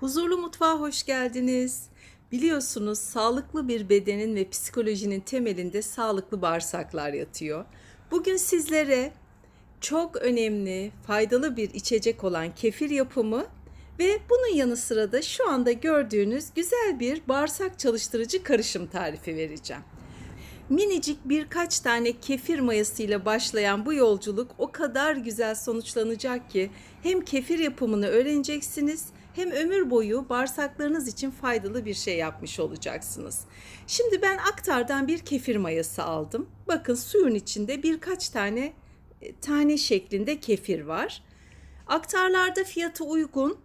Huzurlu mutfağa hoş geldiniz. Biliyorsunuz sağlıklı bir bedenin ve psikolojinin temelinde sağlıklı bağırsaklar yatıyor. Bugün sizlere çok önemli, faydalı bir içecek olan kefir yapımı ve bunun yanı sıra da şu anda gördüğünüz güzel bir bağırsak çalıştırıcı karışım tarifi vereceğim. Minicik birkaç tane kefir mayasıyla başlayan bu yolculuk o kadar güzel sonuçlanacak ki hem kefir yapımını öğreneceksiniz hem ömür boyu bağırsaklarınız için faydalı bir şey yapmış olacaksınız. Şimdi ben aktardan bir kefir mayası aldım. Bakın suyun içinde birkaç tane e, tane şeklinde kefir var. Aktarlarda fiyatı uygun.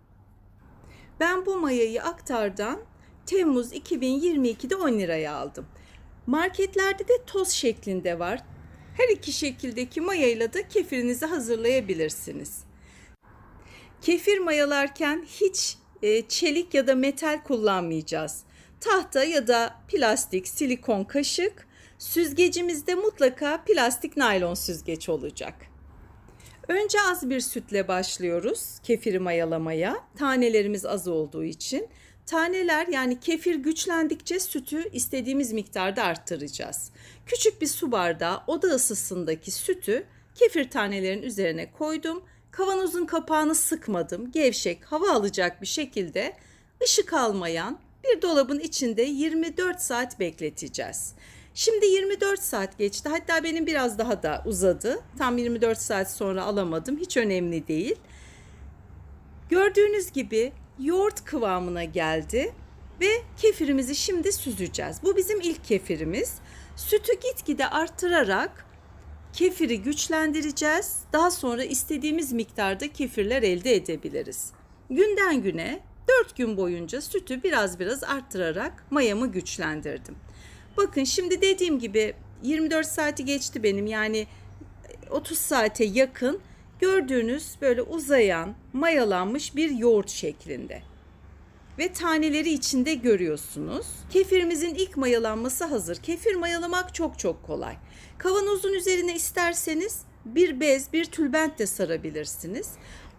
Ben bu mayayı aktardan Temmuz 2022'de 10 liraya aldım. Marketlerde de toz şeklinde var. Her iki şekildeki mayayla da kefirinizi hazırlayabilirsiniz. Kefir mayalarken hiç e, çelik ya da metal kullanmayacağız. Tahta ya da plastik, silikon kaşık, süzgecimizde mutlaka plastik naylon süzgeç olacak. Önce az bir sütle başlıyoruz kefiri mayalamaya. Tanelerimiz az olduğu için. Taneler yani kefir güçlendikçe sütü istediğimiz miktarda arttıracağız. Küçük bir su bardağı oda ısısındaki sütü kefir tanelerin üzerine koydum. Kavanozun kapağını sıkmadım. Gevşek, hava alacak bir şekilde ışık almayan bir dolabın içinde 24 saat bekleteceğiz. Şimdi 24 saat geçti. Hatta benim biraz daha da uzadı. Tam 24 saat sonra alamadım. Hiç önemli değil. Gördüğünüz gibi yoğurt kıvamına geldi ve kefirimizi şimdi süzeceğiz. Bu bizim ilk kefirimiz. Sütü gitgide arttırarak kefiri güçlendireceğiz. Daha sonra istediğimiz miktarda kefirler elde edebiliriz. Günden güne 4 gün boyunca sütü biraz biraz arttırarak mayamı güçlendirdim. Bakın şimdi dediğim gibi 24 saati geçti benim yani 30 saate yakın gördüğünüz böyle uzayan mayalanmış bir yoğurt şeklinde. Ve taneleri içinde görüyorsunuz. Kefirimizin ilk mayalanması hazır. Kefir mayalamak çok çok kolay. Kavanozun üzerine isterseniz bir bez, bir tülbent de sarabilirsiniz.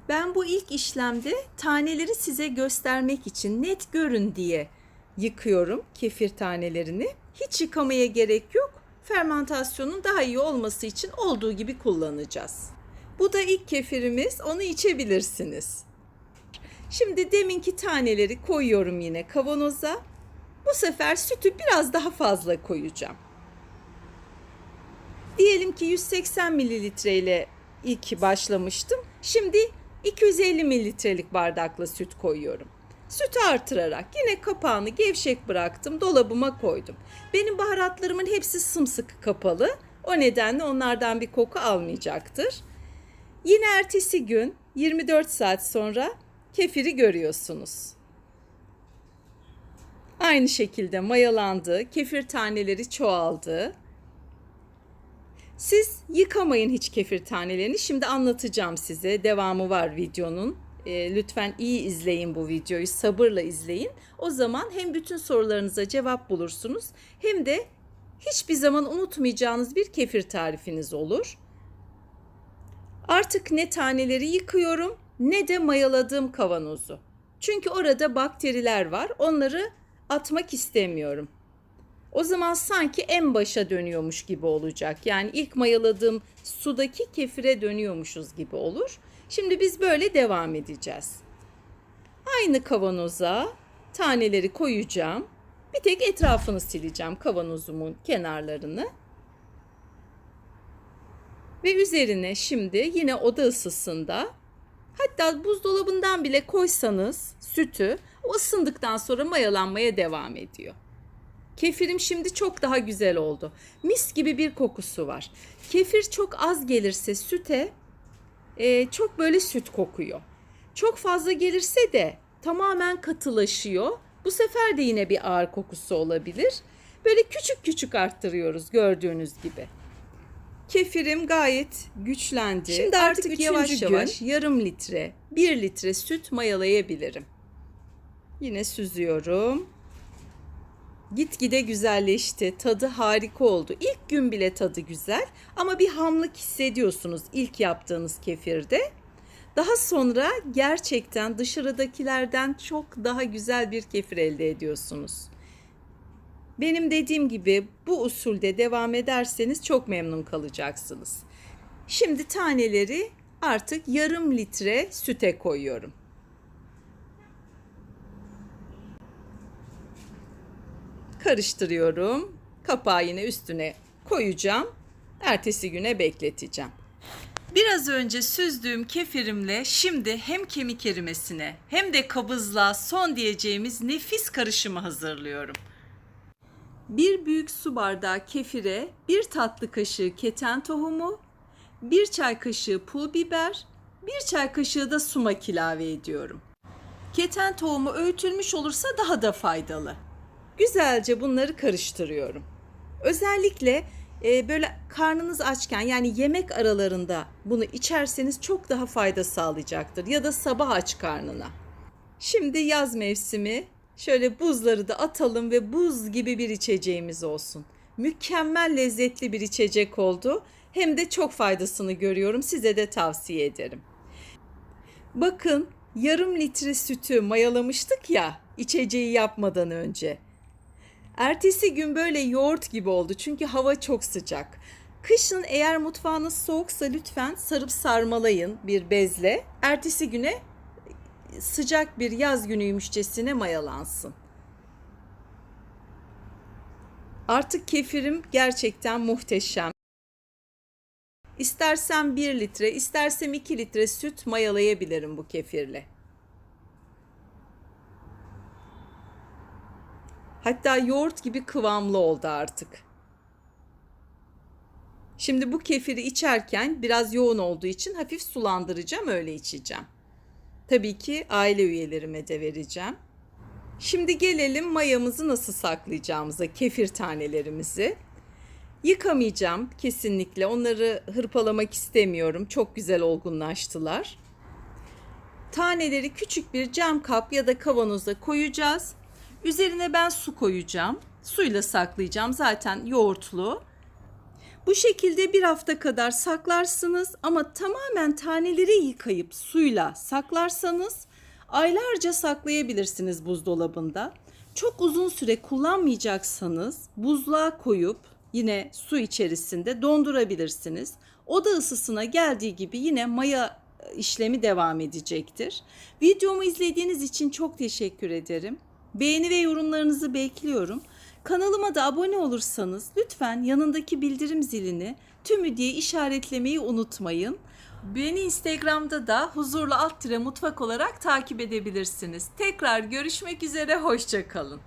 Ben bu ilk işlemde taneleri size göstermek için net görün diye yıkıyorum kefir tanelerini. Hiç yıkamaya gerek yok. Fermentasyonun daha iyi olması için olduğu gibi kullanacağız. Bu da ilk kefirimiz. Onu içebilirsiniz. Şimdi deminki taneleri koyuyorum yine kavanoza. Bu sefer sütü biraz daha fazla koyacağım. Diyelim ki 180 mililitre ile ilk başlamıştım. Şimdi 250 mililitrelik bardakla süt koyuyorum. Sütü artırarak yine kapağını gevşek bıraktım, dolabıma koydum. Benim baharatlarımın hepsi sımsıkı kapalı. O nedenle onlardan bir koku almayacaktır. Yine ertesi gün 24 saat sonra kefiri görüyorsunuz. Aynı şekilde mayalandı, kefir taneleri çoğaldı. Siz yıkamayın hiç kefir tanelerini. Şimdi anlatacağım size. Devamı var videonun. E, lütfen iyi izleyin bu videoyu, sabırla izleyin. O zaman hem bütün sorularınıza cevap bulursunuz hem de hiçbir zaman unutmayacağınız bir kefir tarifiniz olur. Artık ne taneleri yıkıyorum ne de mayaladığım kavanozu. Çünkü orada bakteriler var. Onları atmak istemiyorum. O zaman sanki en başa dönüyormuş gibi olacak. Yani ilk mayaladığım sudaki kefire dönüyormuşuz gibi olur. Şimdi biz böyle devam edeceğiz. Aynı kavanoza taneleri koyacağım. Bir tek etrafını sileceğim kavanozumun kenarlarını. Ve üzerine şimdi yine oda ısısında hatta buzdolabından bile koysanız sütü o ısındıktan sonra mayalanmaya devam ediyor. Kefirim şimdi çok daha güzel oldu. Mis gibi bir kokusu var. Kefir çok az gelirse süte e, çok böyle süt kokuyor. Çok fazla gelirse de tamamen katılaşıyor. Bu sefer de yine bir ağır kokusu olabilir. Böyle küçük küçük arttırıyoruz gördüğünüz gibi. Kefirim gayet güçlendi. Şimdi artık, Artık yavaş yavaş yarım litre, bir litre süt mayalayabilirim. Yine süzüyorum. Gitgide güzelleşti. Tadı harika oldu. İlk gün bile tadı güzel ama bir hamlık hissediyorsunuz ilk yaptığınız kefirde. Daha sonra gerçekten dışarıdakilerden çok daha güzel bir kefir elde ediyorsunuz. Benim dediğim gibi bu usulde devam ederseniz çok memnun kalacaksınız. Şimdi taneleri artık yarım litre süte koyuyorum. Karıştırıyorum. Kapağı yine üstüne koyacağım. Ertesi güne bekleteceğim. Biraz önce süzdüğüm kefirimle şimdi hem kemik erimesine hem de kabızlığa son diyeceğimiz nefis karışımı hazırlıyorum. Bir büyük su bardağı kefire bir tatlı kaşığı keten tohumu, bir çay kaşığı pul biber, bir çay kaşığı da sumak ilave ediyorum. Keten tohumu öğütülmüş olursa daha da faydalı. Güzelce bunları karıştırıyorum. Özellikle e, böyle karnınız açken yani yemek aralarında bunu içerseniz çok daha fayda sağlayacaktır. Ya da sabah aç karnına. Şimdi yaz mevsimi şöyle buzları da atalım ve buz gibi bir içeceğimiz olsun. Mükemmel lezzetli bir içecek oldu. Hem de çok faydasını görüyorum. Size de tavsiye ederim. Bakın yarım litre sütü mayalamıştık ya içeceği yapmadan önce. Ertesi gün böyle yoğurt gibi oldu çünkü hava çok sıcak. Kışın eğer mutfağınız soğuksa lütfen sarıp sarmalayın bir bezle. Ertesi güne sıcak bir yaz günüymüşçesine mayalansın. Artık kefirim gerçekten muhteşem. İstersem 1 litre, istersem 2 litre süt mayalayabilirim bu kefirle. Hatta yoğurt gibi kıvamlı oldu artık. Şimdi bu kefiri içerken biraz yoğun olduğu için hafif sulandıracağım, öyle içeceğim. Tabii ki aile üyelerime de vereceğim. Şimdi gelelim mayamızı nasıl saklayacağımıza, kefir tanelerimizi. Yıkamayacağım kesinlikle. Onları hırpalamak istemiyorum. Çok güzel olgunlaştılar. Taneleri küçük bir cam kap ya da kavanoza koyacağız. Üzerine ben su koyacağım. Suyla saklayacağım. Zaten yoğurtlu. Bu şekilde bir hafta kadar saklarsınız ama tamamen taneleri yıkayıp suyla saklarsanız aylarca saklayabilirsiniz buzdolabında. Çok uzun süre kullanmayacaksanız buzluğa koyup yine su içerisinde dondurabilirsiniz. Oda ısısına geldiği gibi yine maya işlemi devam edecektir. Videomu izlediğiniz için çok teşekkür ederim. Beğeni ve yorumlarınızı bekliyorum. Kanalıma da abone olursanız lütfen yanındaki bildirim zilini tümü diye işaretlemeyi unutmayın. Beni Instagram'da da huzurlu alt tire mutfak olarak takip edebilirsiniz. Tekrar görüşmek üzere, hoşçakalın.